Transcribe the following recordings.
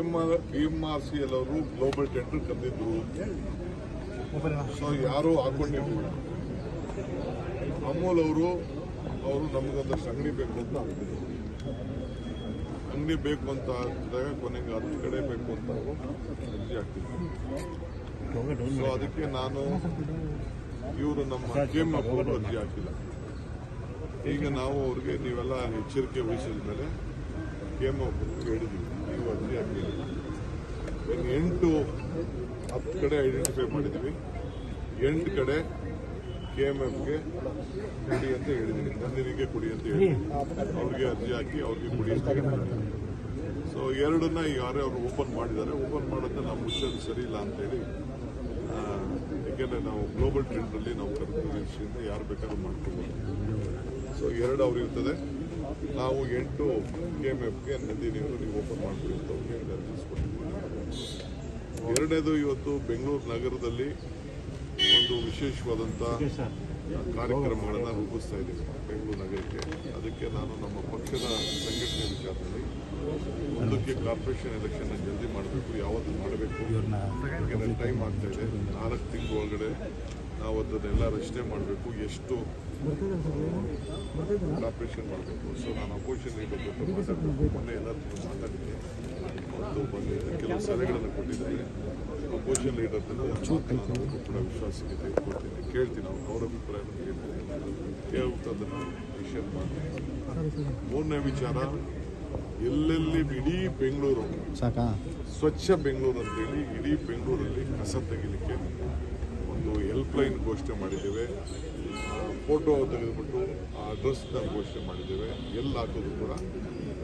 M R C L ಅವರು global tender ಕರೆದಿದ್ರು. So ಯಾರು ಹಾಕೊಂಡಿರ್ಲಿಲ್ಲ. ಅಮೂಲ್ ಅವರು ಅವರು ನಮಗೊಂದಷ್ಟು ಅಂಗಡಿ ಬೇಕು ಅಂತ ಅಂಗಡಿ ಬೇಕು ಅಂತ ಅಂದಾಗ ಕೊನೆಗೆ ಹತ್ತು ಕಡೆ ಬೇಕು ಅಂತ ಅರ್ಜಿ ಹಾಕ್ತಿದ್ರು ಸೊ ಅದಕ್ಕೆ ನಾನು ಇವರು ನಮ್ಮ ಕೇಮ್ ಅವರು ಅರ್ಜಿ ಹಾಕಿಲ್ಲ. ಈಗ ನಾವು ಅವ್ರಿಗೆ ನೀವೆಲ್ಲ ಎಚ್ಚರಿಕೆ ವಹಿಸಿದ ಮೇಲೆ ಕೇಮ್ ಹೇಳಿದ್ದೀವಿ ನೀವು ಅರ್ಜಿ ಇನ್ನು ಎಂಟು, ಹತ್ತು ಕಡೆ ಐಡೆಂಟಿಫೈ ಮಾಡಿದ್ದೀವಿ ಎಂಟು ಕಡೆ ಕೆ ಎಂ ಎಫ್ಗೆ ಕೊಡಿ ಅಂತ ಹೇಳಿದ್ದೀನಿ ತಂದಿನಿಗೆ ಕೊಡಿ ಅಂತ ಹೇಳಿ ಅವ್ರಿಗೆ ಅರ್ಜಿ ಹಾಕಿ ಅವ್ರಿಗೆ ಕುಡಿ ಅಂತ ಸೊ ಎರಡನ್ನ ಯಾರೇ ಅವರು ಓಪನ್ ಮಾಡಿದ್ದಾರೆ. ಓಪನ್ ಮಾಡೋದನ್ನ ನಾವು ಮುಚ್ಚೋದು ಸರಿ ಇಲ್ಲ ಅಂತೇಳಿ ಯಾಕೆಂದರೆ ನಾವು ಗ್ಲೋಬಲ್ ಟ್ರೆಂಡಲ್ಲಿ ನಾವು ಕರ್ಕೊಂಡು ಯಾರು ಬೇಕಾದ್ರೂ ಮಾಡ್ಕೋಬೋದು. ಸೊ ಎರಡು ಅವ್ರು ಇರ್ತದೆ. ನಾವು ಎಂಟು ಕೆ ಎಂ ಎಫ್ಗೆ ನಂದಿನಿಯವರು ನೀವು ಓಪನ್ ಮಾಡಬೇಕು ಅಂತ ಅವ್ರಿಗೆ ಎರಡನೇದು ಇವತ್ತು ಬೆಂಗಳೂರು ನಗರದಲ್ಲಿ ಒಂದು ವಿಶೇಷವಾದಂಥ ಕಾರ್ಯಕ್ರಮಗಳನ್ನು ರೂಪಿಸ್ತಾ ಇದ್ದೀವಿ ಬೆಂಗಳೂರು ನಗರಕ್ಕೆ. ಅದಕ್ಕೆ ನಾನು ನಮ್ಮ ಪಕ್ಷದ ಸಂಘಟನೆ ವಿಚಾರದಲ್ಲಿ ಮುಂದಕ್ಕೆ ಕಾರ್ಪೊರೇಷನ್ ಎಲೆಕ್ಷನ್ ಜಲ್ದಿ ಮಾಡಬೇಕು ಯಾವತ್ತು ಮಾಡಬೇಕು. ಟೈಮ್ ಆಗ್ತಾ ಇದೆ. ನಾಲ್ಕು ತಿಂಗಳ ಒಳಗಡೆ ನಾವು ಅದನ್ನೆಲ್ಲ ರಚನೆ ಮಾಡಬೇಕು ಎಷ್ಟು ಆಪ್ರೇಷನ್ ಮಾಡಬೇಕು. ಸೊ ನಾನು ಅಪೋಸಿಷನ್ ಮಾತಾಡಬೇಕು ಮೊನ್ನೆ ಎಲ್ಲರೂ ಜೊತೆ ಮಾತಾಡಿದ್ದೆ. ಬಂದು ಕೆಲವು ಸಲಹೆಗಳನ್ನು ಕೊಟ್ಟಿದ್ದಾರೆ. ಅಪೋಸಿಷನ್ ಲೀಡರ್ ನಾನು ಕೂಡ ವಿಶ್ವಾಸಕ್ಕೆ ತೆಗೆದುಕೊಳ್ತೀನಿ ಕೇಳ್ತೀನಿ ಅವ್ರು ಅವ್ರ ಅಭಿಪ್ರಾಯವನ್ನು ಕೇಳ್ತೀನಿ ಕೇಳ್ಬಿಟ್ಟು ಅದನ್ನು ವಿಷಯ ಮಾಡ್ತೀನಿ. ಮೂರನೇ ವಿಚಾರ ಎಲ್ಲೆಲ್ಲಿ ಇಡೀ ಬೆಂಗಳೂರು ಸ್ವಚ್ಛ ಬೆಂಗಳೂರು ಅಂತೇಳಿ ಇಡೀ ಬೆಂಗಳೂರಲ್ಲಿ ಕಸ ತೆಗಿಲಿಕ್ಕೆ ಒಂದು ಹೆಲ್ಪ್ ಲೈನ್ ಘೋಷಣೆ ಮಾಡಿದ್ದೇವೆ. ಫೋಟೋ ತೆಗೆದುಬಿಟ್ಟು ಆ ಅಡ್ರೆಸ್ನ ಘೋಷಣೆ ಮಾಡಿದ್ದೇವೆ. ಎಲ್ಲಿ ಹಾಕೋದು ಕೂಡ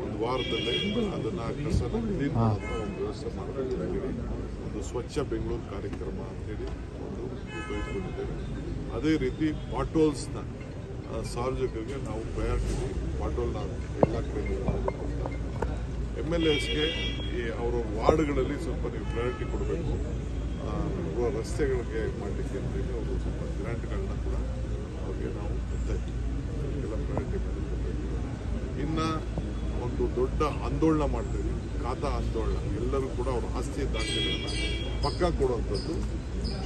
ಒಂದು ವಾರದಲ್ಲೇ ಅದನ್ನು ಕಸನ ಕ್ಲೀನ್ ಒಂದು ವ್ಯವಸ್ಥೆ ಮಾಡಬೇಕಾಗಿದೆ. ಒಂದು ಸ್ವಚ್ಛ ಬೆಂಗಳೂರು ಕಾರ್ಯಕ್ರಮ ಅಂತೇಳಿ ಒಂದು ತೆಗೆದುಕೊಂಡಿದ್ದೇವೆ ಅದೇ ರೀತಿ ಪಾಟೋಲ್ಸ್ನ ಸಾರ್ವಜನಿಕರಿಗೆ ನಾವು ಪ್ರಯಾರಿಟಿ ಪಾಟೋಲ್ನ ಎಲ್ಲ ಕಡೆ ನೀವು ಮಾಡಬೇಕು ಎಂ ಎಲ್ ಎಸ್ಗೆ ಈ ಅವರ ವಾರ್ಡ್ಗಳಲ್ಲಿ ಸ್ವಲ್ಪ ನೀವು ಪ್ರಯಾರಿಟಿ ಕೊಡಬೇಕು. ರಸ್ತೆಗಳಿಗೆ ಮಾಡಲಿಕ್ಕೆ ಅಂತೇಳಿ ಅವರು ಸ್ವಲ್ಪ ಗ್ರಾಂಟ್ಗಳನ್ನ ಕೂಡ ಅವ್ರಿಗೆ ನಾವು ಅದಕ್ಕೆಲ್ಲ ಪ್ರಯಾರಿಟಿ ಇನ್ನು ಒಂದು ದೊಡ್ಡ ಆಂದೋಲನ ಮಾಡ್ತೀವಿ ಖಾತ ಆಂದೋಲನ ಎಲ್ಲರೂ ಕೂಡ ಅವ್ರ ಆಸ್ತಿ ದಾಖಲೆಗಳನ್ನು ಪಕ್ಕ ಕೊಡುವಂಥದ್ದು.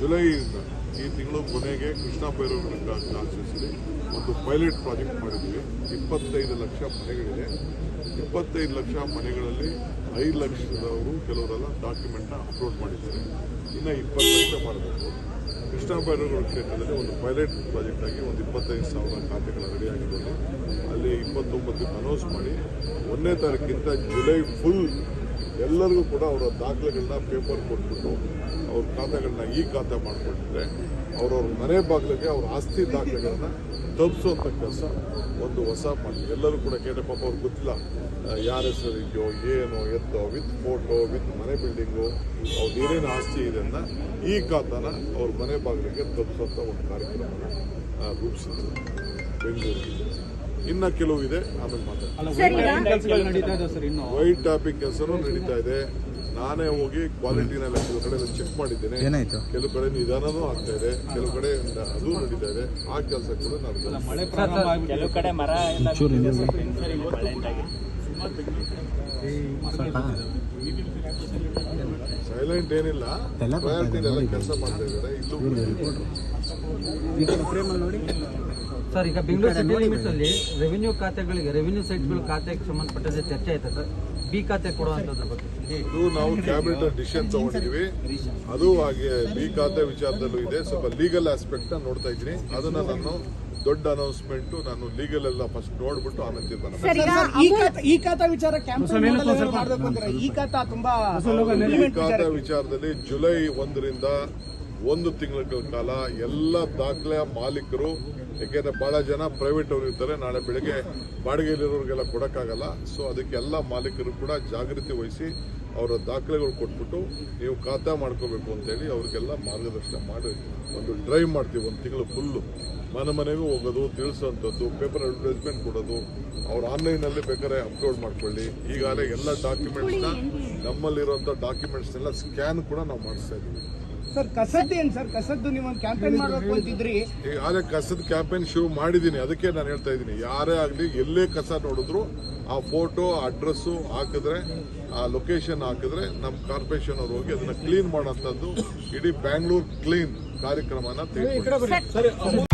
ಜುಲೈಯಿಂದ ಈ ತಿಂಗಳು ಕೊನೆಗೆ ಕೃಷ್ಣ ಭೈರವ ಆಚರಿಸಿ ಒಂದು ಪೈಲಟ್ ಪ್ರಾಜೆಕ್ಟ್ ಮಾಡಿದ್ದೀವಿ. ಇಪ್ಪತ್ತೈದು ಲಕ್ಷ ಮನೆಗಳಿದೆ. ಇಪ್ಪತ್ತೈದು ಲಕ್ಷ ಮನೆಗಳಲ್ಲಿ ಐದು ಲಕ್ಷದವರು ಕೆಲವರೆಲ್ಲ ಡಾಕ್ಯುಮೆಂಟ್ನ ಅಪ್ಲೋಡ್ ಮಾಡಿದ್ದಾರೆ. ಇನ್ನು ಇಪ್ಪತ್ತು ಮಾಡಬೇಕು. ಕೃಷ್ಣ ಬೈರೇಗೌಡ ಕ್ಷೇತ್ರದಲ್ಲಿ ಒಂದು ಪೈಲಟ್ ಪ್ರಾಜೆಕ್ಟ್ ಆಗಿ ಒಂದು ಇಪ್ಪತ್ತೈದು ಸಾವಿರ ಖಾತೆಗಳ ರೆಡಿ ಆಗಿದ್ದಾರೆ ಅಲ್ಲಿ ಇಪ್ಪತ್ತೊಂಬತ್ತಕ್ಕೆ ಅನೌನ್ಸ್ ಮಾಡಿ, ಒಂದನೇ ತಾರೀಕಿಂತ ಜುಲೈ ಫುಲ್ ಎಲ್ಲರಿಗೂ ಕೂಡ ಅವರ ದಾಖಲೆಗಳನ್ನ ಪೇಪರ್ ಕೊಟ್ಬಿಟ್ಟು ಅವ್ರ ಖಾತೆಗಳನ್ನ ಈ ಖಾತೆ ಮಾಡಿಕೊಟ್ಟಿದ್ರೆ, ಅವ್ರವ್ರ ಮನೆ ಬಾಗಿಲಿಗೆ ಅವ್ರ ಆಸ್ತಿ ದಾಖಲೆಗಳನ್ನ ತಲುಪಿಸುವಂಥ ಕೆಲಸ. ಒಂದು ಹೊಸ ಮಾಡಿ ಎಲ್ಲರೂ ಕೂಡ ಕೇಳಿ ಪಾಪ ಅವ್ರಿಗೆ ಗೊತ್ತಿಲ್ಲ ಯಾರ ಹೆಸರು ಇದೆಯೋ ಏನೋ ಎತ್ತೋ ವಿತ್ ಫೋಟೋ ವಿತ್ ಮನೆ ಬಿಲ್ಡಿಂಗು ಅವ್ರದ್ದು ಏನೇನು ಆಸ್ತಿ ಇದೆ ಅಂತ ಈ ಖಾತನ ಅವ್ರ ಮನೆ ಬಾಗಿಲಿಗೆ ತಪ್ಪಿಸುವಂಥ ಒಂದು ಕಾರ್ಯಕ್ರಮನ ರೂಪಿಸಿದ್ರು ಬೆಂಗಳೂರಿಗೆ ಇನ್ನು ಕೆಲವು ಇದೆ ಆಮೇಲೆ ಮಾತಾಡ್ತಾರೆ ವೈಟ್ ಟಾಪಿಕ್ ಕೆಲಸನೂ ನಡೀತಾ ಇದೆ. ನಾನೇ ಹೋಗಿ ಕ್ವಾಲಿಟಿನೆಲ್ಲ ಕೆಲವು ಕಡೆ ಚೆಕ್ ಮಾಡಿದ್ದೇನೆ. ಏನಾಯ್ತು? ಕೆಲವು ಕಡೆ ನಿಧಾನನೂ ಆಗ್ತಾ ಇದೆ. ಕೆಲವು ಕಡೆ ಅದು ನಡೀತಾ ಇದೆ ಆ ಕೆಲಸ ಕೂಡ ನಾನು. ಕೆಲವು ಕಡೆ ಮರ ಸೈಲೆಂಟ್ ಏನಿಲ್ಲ. ಎಲ್ಲ ಪ್ರಯಾರಿಟಿ ಎಲ್ಲ ಕೆಲಸ ಮಾಡ್ತಾ ಇದ್ದಾರೆ. ಇಲ್ಲೂ ಸರ್ ಈಗ ಬೆಂಗಳೂರು ಸಿಟಿ ಲಿಮಿಟ್ಸ್ ಅಲ್ಲಿ ರೆವಿನ್ಯೂ ಖಾತೆಗಳಿಗೆ ರೆವಿನ್ಯೂ ಸೈಟ್ಗಳ ಖಾತೆಗೆ ಸಂಬಂಧಪಟ್ಟಂತೆ ಚರ್ಚೆ ಆಯ್ತಾ ಸರ್? ಬಿ ಖಾತೆ ಕೊಡುವಂತದ್ರ ಬಗ್ಗೆ. ಇದು ನಾವು ಕ್ಯಾಬಿನೆಟ್ ಡಿಸಿಷನ್ ತಗೊಂಡಿದೀವಿ. ಅದು ಹಾಗೆ ಬಿ ಖಾತೆ ವಿಚಾರದಲ್ಲೂ ಇದೆ. ಸ್ವಲ್ಪ ಲೀಗಲ್ ಆಸ್ಪೆಕ್ಟ್ ನೋಡ್ತಾ ಇದ್ದೀನಿ. ಅದನ್ನ ನಾನು ದೊಡ್ಡ ಅನೌನ್ಸ್ಮೆಂಟ್ ನಾನು ಲೀಗಲ್ ಎಲ್ಲ ಫಸ್ಟ್ ನೋಡ್ಬಿಟ್ಟು ಆಮೇಲೆ ತೀರ್ಮಾನ ಮಾಡ್ತೀನಿ. ಸರ್, ಈಗ ಈ ಖಾತಾ ವಿಚಾರ ಖಾತಾ ತುಂಬಾ ಈ ಖಾತೆ ವಿಚಾರದಲ್ಲಿ ಜುಲೈ ಒಂದರಿಂದ ಒಂದು ತಿಂಗಳ ಕಾಲ ಎಲ್ಲ ದಾಖಲೆಯ ಮಾಲೀಕರು, ಯಾಕೆಂದ್ರೆ ಬಹಳ ಜನ ಪ್ರೈವೇಟ್ ಅವರು ಇರ್ತಾರೆ, ನಾಳೆ ಬೆಳಗ್ಗೆ ಬಾಡಿಗೆಯಲ್ಲಿರೋರಿಗೆಲ್ಲ ಕೊಡೋಕ್ಕಾಗಲ್ಲ. ಸೊ ಅದಕ್ಕೆ ಎಲ್ಲ ಮಾಲೀಕರು ಕೂಡ ಜಾಗೃತಿ ವಹಿಸಿ ಅವರ ದಾಖಲೆಗಳು ಕೊಟ್ಬಿಟ್ಟು ನೀವು ಖಾತೆ ಮಾಡ್ಕೋಬೇಕು ಅಂತೇಳಿ ಅವ್ರಿಗೆಲ್ಲ ಮಾರ್ಗದರ್ಶನ ಮಾಡಿ ಒಂದು ಡ್ರೈವ್ ಮಾಡ್ತೀವಿ, ಒಂದು ತಿಂಗಳು ಫುಲ್ಲು ಮನೆ ಮನೆಗೂ ಹೋಗೋದು ತಿಳಿಸೋವಂಥದ್ದು ಪೇಪರ್ ಅಡ್ವರ್ಟೈಸ್ಮೆಂಟ್ ಕೊಡೋದು, ಅವ್ರು ಆನ್ಲೈನಲ್ಲಿ ಬೇಕಾದ್ರೆ ಅಪ್ಲೋಡ್ ಮಾಡ್ಕೊಳ್ಳಿ. ಈಗಾಗಲೇ ಎಲ್ಲ ಡಾಕ್ಯುಮೆಂಟ್ಸ್ನ ನಮ್ಮಲ್ಲಿರುವಂಥ ಡಾಕ್ಯುಮೆಂಟ್ಸ್ನೆಲ್ಲ ಸ್ಕ್ಯಾನ್ ಕೂಡ ನಾವು ಮಾಡಿಸ್ತಾ ಇದ್ದೀವಿ. Sir ಕಸದ್ದು sir? ಕಸದ್ದು ನೀವೊಂದು ಕ್ಯಾಂಪೇನ್ ಮಾಡಬೇಕು ಅಂತಿದ್ರಿ. ಕಸದ ಕ್ಯಾಂಪೇನ್ ಶುರು ಮಾಡಿದ್ದೀನಿ ಅದಕ್ಕೆ ನಾನು ಹೇಳ್ತಾ ಇದ್ದೀನಿ. ಯಾರೇ ಆಗಲಿ ಎಲ್ಲೇ ಕಸ ನೋಡಿದ್ರು ಆ ಫೋಟೋ ಅಡ್ರೆಸ್ ಹಾಕಿದ್ರೆ ಆ ಲೊಕೇಶನ್ ಹಾಕಿದ್ರೆ ನಮ್ಮ ಕಾರ್ಪೊರೇಷನ್ ಅವರು ಹೋಗಿ ಅದನ್ನ ಕ್ಲೀನ್ ಮಾಡೋಂಥದ್ದು ಇಡೀ ಬ್ಯಾಂಗ್ಳೂರ್ ಕ್ಲೀನ್ ಕಾರ್ಯಕ್ರಮನ ತೆಗೆದುಕೊಂಡು